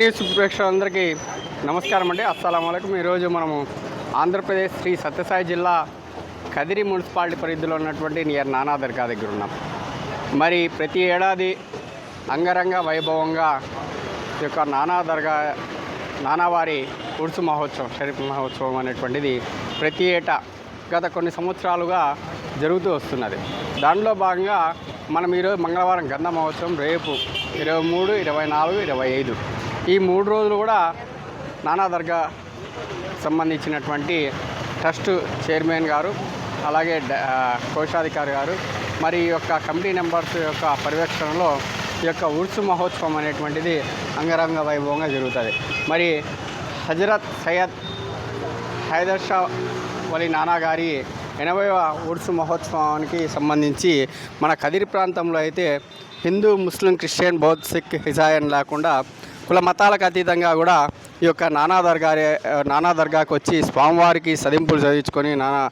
News ప్రేక్షకులందరికీ నమస్కారం అండి. అస్సలం వలకం ఈరోజు మనము ఆంధ్రప్రదేశ్ శ్రీ సత్యసాయి జిల్లా కదిరి మున్సిపాలిటీ పరిధిలో ఉన్నటువంటి నియర్ నానా దర్గా దగ్గర ఉన్నాం. మరి ప్రతి ఏడాది అంగరంగ వైభవంగా ఈ యొక్క నానా దర్గా నానావారి ఉడుసు మహోత్సవం షరీఫ్ మహోత్సవం అనేటువంటిది ప్రతి ఏటా గత కొన్ని సంవత్సరాలుగా జరుగుతూ వస్తున్నది. దానిలో భాగంగా మనం ఈరోజు మంగళవారం గంధ మహోత్సవం రేపు ఇరవై మూడు ఇరవై నాలుగు ఇరవై ఐదు ఈ మూడు రోజులు కూడా నానా దర్గా సంబంధించినటువంటి ట్రస్ట్ చైర్మన్ గారు అలాగే కోశాధికారి గారు మరి ఈ యొక్క కమిటీ మెంబర్స్ యొక్క పర్యవేక్షణలో ఈ యొక్క ఉర్సు మహోత్సవం అనేటువంటిది అంగరంగ వైభవంగా జరుగుతుంది. మరి హజరత్ సయ్యద్ హైదర్ షా వలి నానా గారి ఎనభైవ ఉర్సు మహోత్సవానికి సంబంధించి మన కదిరి ప్రాంతంలో అయితే హిందూ ముస్లిం క్రిస్టియన్ బౌద్ధ్ సిక్ హిజాయన్ లేకుండా కుల మతాలకు అతీతంగా కూడా ఈ యొక్క నానా దర్గా నానా దర్గాకు వచ్చి స్వామివారికి సదింపులు చదివించుకొని నానా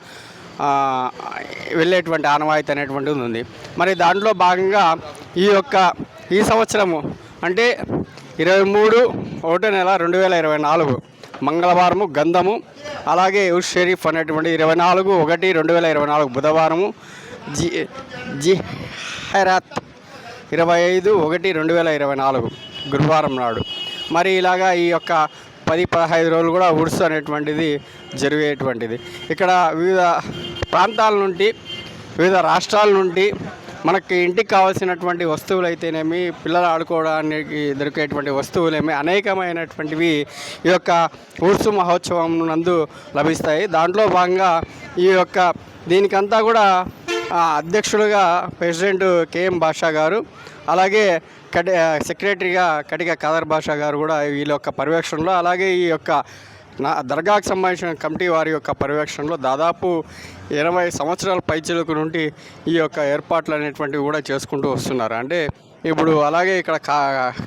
వెళ్ళేటువంటి ఆనవాయితీ అనేటువంటిది ఉంది. మరి దాంట్లో భాగంగా ఈ యొక్క ఈ సంవత్సరము అంటే ఇరవై మూడు ఒకటో నెల రెండు వేల ఇరవై నాలుగు మంగళవారము గంధము అలాగే ఉష్ షరీఫ్ అనేటువంటి ఇరవై నాలుగు ఒకటి రెండు వేల ఇరవై నాలుగు బుధవారము జి జి హైరాత్ ఇరవై ఐదు ఒకటి రెండు వేల ఇరవై నాలుగు. గురువారం నాడు. మరి ఇలాగా ఈ యొక్క పది పదహైదు రోజులు కూడా ఉర్సు అనేటువంటిది జరిగేటువంటిది. ఇక్కడ వివిధ ప్రాంతాల నుండి వివిధ రాష్ట్రాల నుండి మనకి ఇంటికి కావాల్సినటువంటి వస్తువులు అయితేనేమి పిల్లలు ఆడుకోవడానికి దొరికేటువంటి వస్తువులేమి అనేకమైనటువంటివి ఈ యొక్క ఉర్సు మహోత్సవం నందు లభిస్తాయి. దాంట్లో భాగంగా ఈ యొక్క దీనికంతా కూడా అధ్యక్షులుగా ప్రెసిడెంట్ కేఎం బాషా గారు అలాగే కటి సెక్రటరీగా కటిక ఖదర్ బాషా గారు కూడా వీళ్ళ యొక్క పర్యవేక్షణలో అలాగే ఈ యొక్క నా దర్గాకు సంబంధించిన కమిటీ వారి యొక్క పర్యవేక్షణలో దాదాపు ఇరవై సంవత్సరాల పైచిలకు నుండి ఈ యొక్క ఏర్పాట్లు అనేటువంటివి కూడా చేసుకుంటూ వస్తున్నారు. అంటే ఇప్పుడు అలాగే ఇక్కడ కా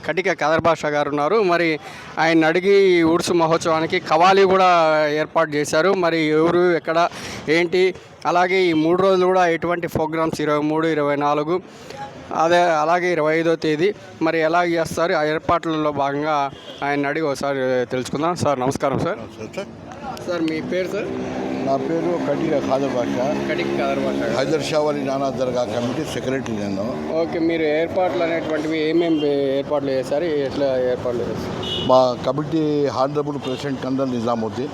కటిక కదర్భాష గారు ఉన్నారు. మరి ఆయన అడిగి ఈ ఉడుసు మహోత్సవానికి కవాలి కూడా ఏర్పాటు చేశారు. మరి ఎవరు ఎక్కడ ఏంటి అలాగే ఈ మూడు రోజులు కూడా ఎటువంటి ప్రోగ్రామ్స్ ఇరవై మూడు ఇరవై నాలుగు అదే అలాగే ఇరవై ఐదో తేదీ మరి ఎలా చేస్తారు? ఆ ఏర్పాట్లలో భాగంగా ఆయన అడిగి ఒకసారి తెలుసుకుందాం. సార్ నమస్కారం సార్. సార్. మీ పేరు సార్? నా పేరు కటిక ఖాదర్ భాష. కటిక కదర్ బాషా గారు. హైదర్ షా అలీ నానా దర్గా కమిటీ సెక్రటరీ నేను. ఓకే మీరు ఏర్పాట్లు అనేటువంటివి ఏమేమి ఏర్పాట్లు చేశారు? ఎట్లా ఏర్పాట్లు చేస్తారు మా committee honourable president Kandar Nizamuddin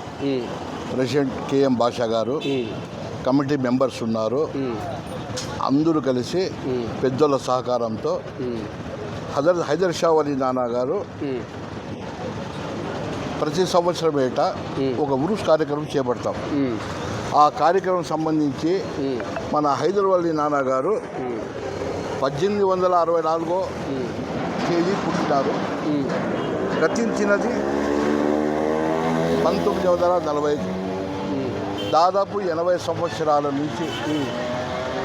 president K M Basha garu committee members ఉన్నారు. అందరూ కలిసి పెద్దల సహకారంతో హజర్ హైదర్ షా అలీ నానా గారు ప్రతి సంవత్సరం ఏట ఒక ఉరుస్ కార్యక్రమం చేపడతాం. ఆ కార్యక్రమం సంబంధించి మన హైదరాబాద్ నానా గారు పద్దెనిమిది వందల అరవై నాలుగో తేదీ పుట్టినారు. గతించినది పంతొమ్మిది వందల నలభై దాదాపు ఎనభై సంవత్సరాల నుంచి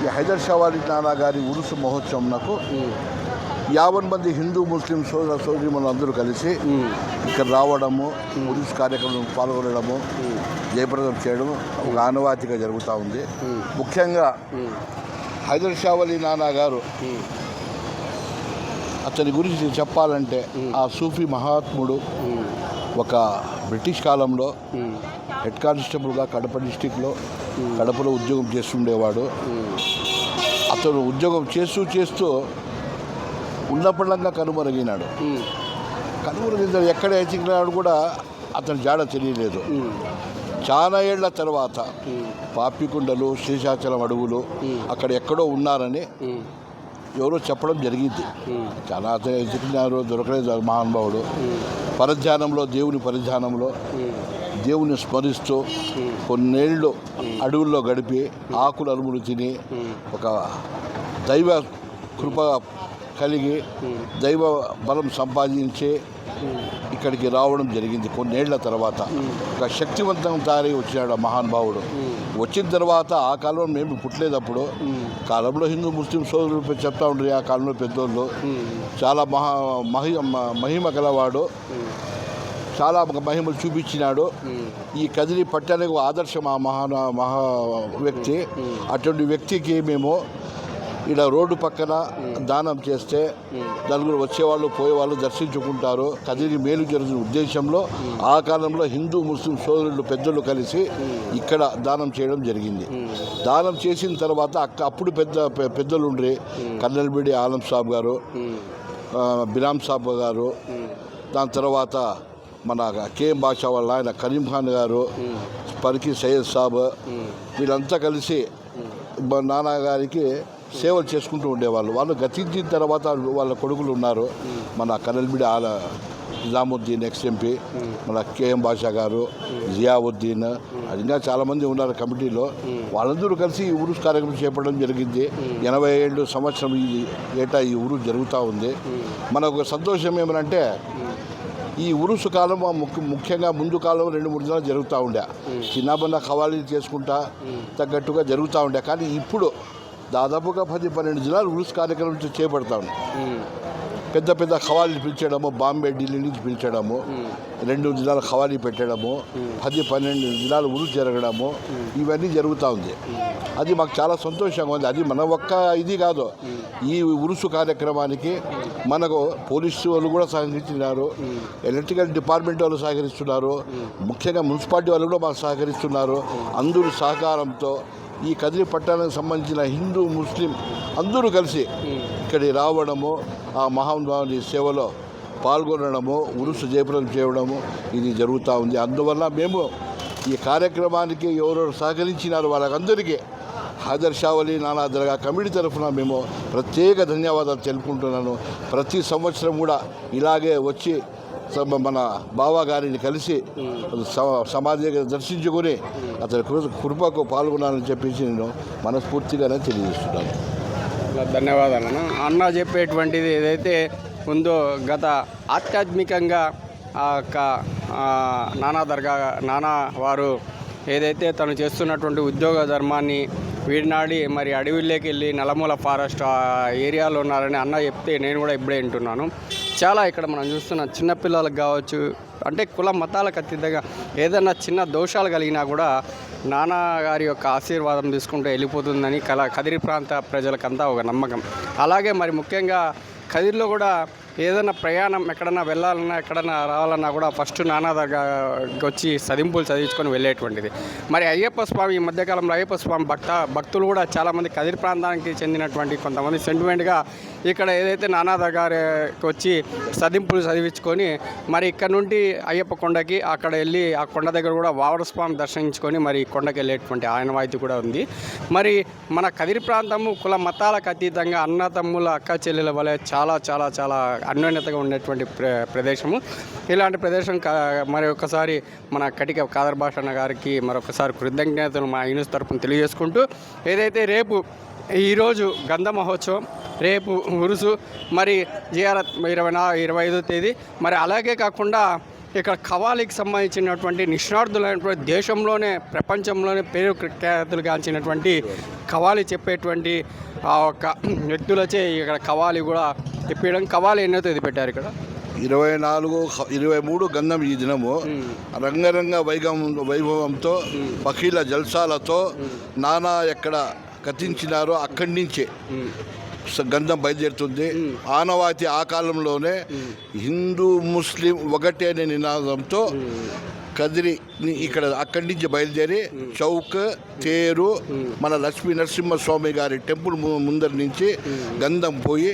ఈ హైదర్ షావాలి నానా గారి ఉరుసు మహోత్సవంకు ఉమ్, యాభై మంది హిందూ ముస్లిం సోదర సోదరిమణులు అందరూ కలిసి ఇక్కడ రావడము ఉరుసు కార్యక్రమం పాల్గొనడము జయప్రదం చేయడం ఒక ఆనవాతిగా జరుగుతూ ఉంది. ముఖ్యంగా హైదర్ షావలి నానా గారు అతని గురించి చెప్పాలంటే ఆ సూఫీ మహాత్ముడు ఒక బ్రిటిష్ కాలంలో హెడ్ కానిస్టేబుల్గా కడప డిస్టిక్లో కడపలో ఉద్యోగం చేస్తుండేవాడు. అతను ఉద్యోగం చేస్తూ చేస్తూ ఉన్నపడంగా కనుమరుగినాడు. కనుమరుగిన ఎక్కడ ఎతికినాడు కూడా అతని జాడ తెలియలేదు. చాలా ఏళ్ళ తర్వాత పాపికొండలు శ్రీశాచలం అడవులు అక్కడ ఎక్కడో ఉన్నారని ఎవరో చెప్పడం జరిగింది. చాలా అతను ఎతికినారు దొరకలేదు మహానుభావుడు. పరధ్యానంలో దేవుని పరిధ్యానంలో దేవుని స్మరిస్తూ కొన్నేళ్ళు అడవుల్లో గడిపి ఆకులు అరుములు తిని ఒక దైవ కృప కలిగి దైవ బలం సంపాదించి ఇక్కడికి రావడం జరిగింది కొన్నేళ్ళ తర్వాత. ఒక శక్తివంతం తయారై వచ్చినాడు మహానుభావుడు వచ్చిన తర్వాత ఆ కాలంలో మేము పుట్టలేదప్పుడు కాలంలో హిందూ ముస్లిం సోదరులు చెప్తా ఉండరు ఆ కాలంలో పెద్దోళ్ళు. చాలా మహా మహి మహిమ గలవాడు. చాలా మహిమలు చూపించినాడు. ఈ కదిరి పట్టణకు ఆదర్శం ఆ మహా మహా వ్యక్తి అటువంటి వ్యక్తికి మేము ఇలా రోడ్డు పక్కన దానం చేస్తే నలుగురు వచ్చేవాళ్ళు పోయేవాళ్ళు దర్శించుకుంటారు. కదిరి మేలు జరుగుతున్న ఉద్దేశంలో ఆ కాలంలో హిందూ ముస్లిం సోదరులు పెద్దలు కలిసి ఇక్కడ దానం చేయడం జరిగింది. దానం చేసిన తర్వాత అక్క అప్పుడు పెద్ద పెద్దలు ఉండ్రి. కన్నెలబిడి ఆలం సాబ్ గారు బిలాం సాబ్ గారు. దాని తర్వాత మన కేఎం బాషా వాళ్ళ ఆయన కరీం ఖాన్ గారు పరికి సయ్యద్ సాబ్ వీళ్ళంతా కలిసి మా నాన్నగారికి సేవలు చేసుకుంటూ ఉండేవాళ్ళు. వాళ్ళు గతించిన తర్వాత వాళ్ళ కొడుకులు ఉన్నారు. మన కనల్బిడి ఆల నిజాముద్దీన్ ఎక్స్ ఎంపీ మన కేఎం బాషా గారు జియావుద్దీన్ ఇంకా చాలామంది ఉన్నారు కమిటీలో. వాళ్ళందరూ కలిసి ఈ ఉరుస్ కార్యక్రమం చేపట్టడం జరిగింది. ఎనభై ఏడు సంవత్సరం ఈ ఏటా ఈ ఊరు జరుగుతూ ఉంది. మనకు సంతోషం ఏమనంటే ఈ ఉరుసు కాలం ముఖ్యంగా ముందు కాలం రెండు మూడు దినాలు జరుగుతూ ఉండే. చిన్నబన్న ఖవాళీలు చేసుకుంటా తగ్గట్టుగా జరుగుతూ ఉండే. కానీ ఇప్పుడు దాదాపుగా పది పన్నెండు దినాలు ఉరుసు కార్యక్రమం చేపడతా ఉంది పెద్ద పెద్ద ఖవాళీలు పిలిచడము బాంబే ఢిల్లీ నుంచి పిలిచడము రెండు దినాలు ఖవాళీ పెట్టడము పది పన్నెండు దినాలు ఉరు జరగడము ఇవన్నీ జరుగుతూ ఉంది. అది మాకు చాలా సంతోషంగా ఉంది. అది మన ఒక్క ఇది కాదు. ఈ ఉరుసు కార్యక్రమానికి మనకు పోలీసు వాళ్ళు కూడా సహకరించినారు ఎలక్ట్రికల్ డిపార్ట్మెంట్ వాళ్ళు సహకరిస్తున్నారు ముఖ్యంగా మున్సిపాలిటీ వాళ్ళు కూడా మాకు సహకరిస్తున్నారు. అందరూ సహకారంతో ఈ కదిరి పట్టణానికి సంబంధించిన హిందూ ముస్లిం అందరూ కలిసి ఇక్కడికి రావడము ఆ మహానుభావుని సేవలో పాల్గొనడము ఉరుసు జయప్రదం చేయడము ఇది జరుగుతూ ఉంది. అందువల్ల మేము ఈ కార్యక్రమానికి ఎవరెవరు సహకరించినారు వాళ్ళకందరికీ హైదర్ షావలి నానా దర్గా కమిటీ తరఫున మేము ప్రత్యేక ధన్యవాదాలు తెలుపుకుంటున్నాను. ప్రతి సంవత్సరం కూడా ఇలాగే వచ్చి మన బావా గారిని కలిసి స- సమాధి దగ్గర దర్శించుకొని అతని కృపకు పాల్గొనాలని చెప్పేసి నేను మనస్ఫూర్తిగానే తెలియజేస్తున్నాను. ధన్యవాదాలు అన్న అన్న చెప్పేటువంటిది ఏదైతే ఉందో గత ఆధ్యాత్మికంగా ఆ నానా దర్గా నానా వారు ఏదైతే తను చేస్తున్నటువంటి ఉద్యోగ ధర్మాన్ని వీడినాడి మరి అడవిలోకి వెళ్ళి నల్లమూల ఫారెస్ట్ ఏరియాలో ఉన్నారని అన్న చెప్తే నేను కూడా ఇప్పుడే వింటున్నాను. చాలా ఇక్కడ మనం చూస్తున్న చిన్నపిల్లలకు కావచ్చు అంటే కుల మతాలకు అతీతంగా ఏదైనా చిన్న దోషాలు కలిగినా కూడా నానా గారి యొక్క ఆశీర్వాదం తీసుకుంటే వెళ్ళిపోతుందని కల కదిరి ప్రాంత ప్రజలకంతా ఒక నమ్మకం. అలాగే మరి ముఖ్యంగా కదిరిలో కూడా ఏదైనా ప్రయాణం ఎక్కడన్నా వెళ్ళాలన్నా ఎక్కడన్నా రావాలన్నా కూడా ఫస్ట్ నానా దగ్గరకు వచ్చి సదింపులు చదివించుకొని వెళ్ళేటువంటిది. మరి అయ్యప్ప స్వామి ఈ మధ్యకాలంలో అయ్యప్ప స్వామి భక్త భక్తులు కూడా చాలామంది కదిరి ప్రాంతానికి చెందినటువంటి కొంతమంది సెంటిమెంట్గా ఇక్కడ ఏదైతే నానా దగ్గరకు వచ్చి సదింపులు చదివించుకొని మరి ఇక్కడ నుండి అయ్యప్ప కొండకి అక్కడ వెళ్ళి ఆ కొండ దగ్గర కూడా వావరస్వామి దర్శించుకొని మరి కొండకి వెళ్ళేటువంటి ఆనవాయితీ కూడా ఉంది. మరి మన కదిరి ప్రాంతము కుల మతాలకు అతీతంగా అన్నతమ్ముల అక్క చెల్లెల వలె చాలా చాలా చాలా అన్యోన్యతగా ఉండేటువంటి ప్ర ప్రదేశము. ఇలాంటి ప్రదేశం కా మరి ఒకసారి మన కటిక కాదర్ భాషన్న గారికి మరొకసారి కృతజ్ఞతలు మా యూనిస్ తరపున తెలియజేసుకుంటూ ఏదైతే రేపు ఈరోజు గంధ మహోత్సవం రేపు ఉరుసు మరి జిఆర్ ఇరవై నా ఇరవై ఐదో తేదీ మరి అలాగే కాకుండా ఇక్కడ కవాలికి సంబంధించినటువంటి నిష్ణార్థులైనటువంటి దేశంలోనే ప్రపంచంలోనే పేరు ఖ్యాతులు గాంచినటువంటి కవాలి చెప్పేటువంటి ఆ ఒక్క వ్యక్తులచే ఇక్కడ కవాలి కూడా చెప్పడం కవాలి ఎన్నో తేదీ పెట్టారు ఇక్కడ? ఇరవై నాలుగు ఇరవై మూడు గంధం ఈ దినము. రంగరంగ వైగం వైభవంతో పఖీల జల్సాలతో నానా ఎక్కడ కథించినారో అక్కడి నుంచే. గంధం బయలుదేరుతుంది. ఆనవాతి ఆ కాలంలోనే హిందూ ముస్లిం ఒకటే అనే నినాదంతో కదిరి ఇక్కడ అక్కడి నుంచి బయలుదేరి చౌక్ తేరు మన లక్ష్మీ నరసింహస్వామి గారి టెంపుల్ ముందర నుంచి గంధం పోయి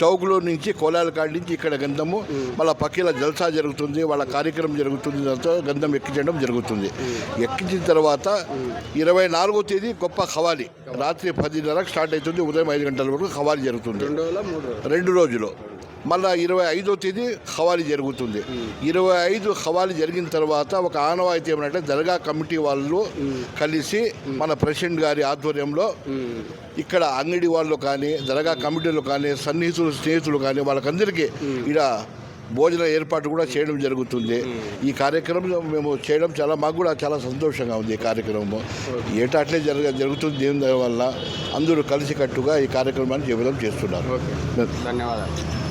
చౌక్లో నుంచి కోలాల కాడి నుంచి ఇక్కడ గంధము మళ్ళీ పక్కల జల్సా జరుగుతుంది వాళ్ళ కార్యక్రమం జరుగుతుంది దాంతో గంధం ఎక్కించడం జరుగుతుంది. ఎక్కించిన తర్వాత ఇరవై నాలుగో తేదీ గొప్ప ఖవాలి. రాత్రి పదిన్నరకు స్టార్ట్ అవుతుంది ఉదయం ఐదు గంటల వరకు ఖవాలి జరుగుతుంది. రెండు రోజుల. మళ్ళీ మళ్ళా ఇరవై ఐదో తేదీ హవాలి జరుగుతుంది. ఇరవై ఐదు హవాలి జరిగిన తర్వాత ఒక ఆనవాయితీ ఏమంటే దర్గా కమిటీ వాళ్ళు కలిసి మన ప్రెసిడెంట్ గారి ఆధ్వర్యంలో ఇక్కడ అంగడి వాళ్ళు కానీ దర్గా కమిటీలు కానీ సన్నిహితులు స్నేహితులు కానీ వాళ్ళకందరికీ ఇక్కడ భోజన ఏర్పాటు కూడా చేయడం జరుగుతుంది. ఈ కార్యక్రమం మేము చేయడం చాలా మాకు కూడా చాలా సంతోషంగా ఉంది ఈ కార్యక్రమం. ఏటా అట్లే జరగ జరుగుతుంది దేని వల్ల? అందరూ కలిసికట్టుగా ఈ కార్యక్రమాన్ని జీవితం చేస్తున్నారు. ధన్యవాదాలు.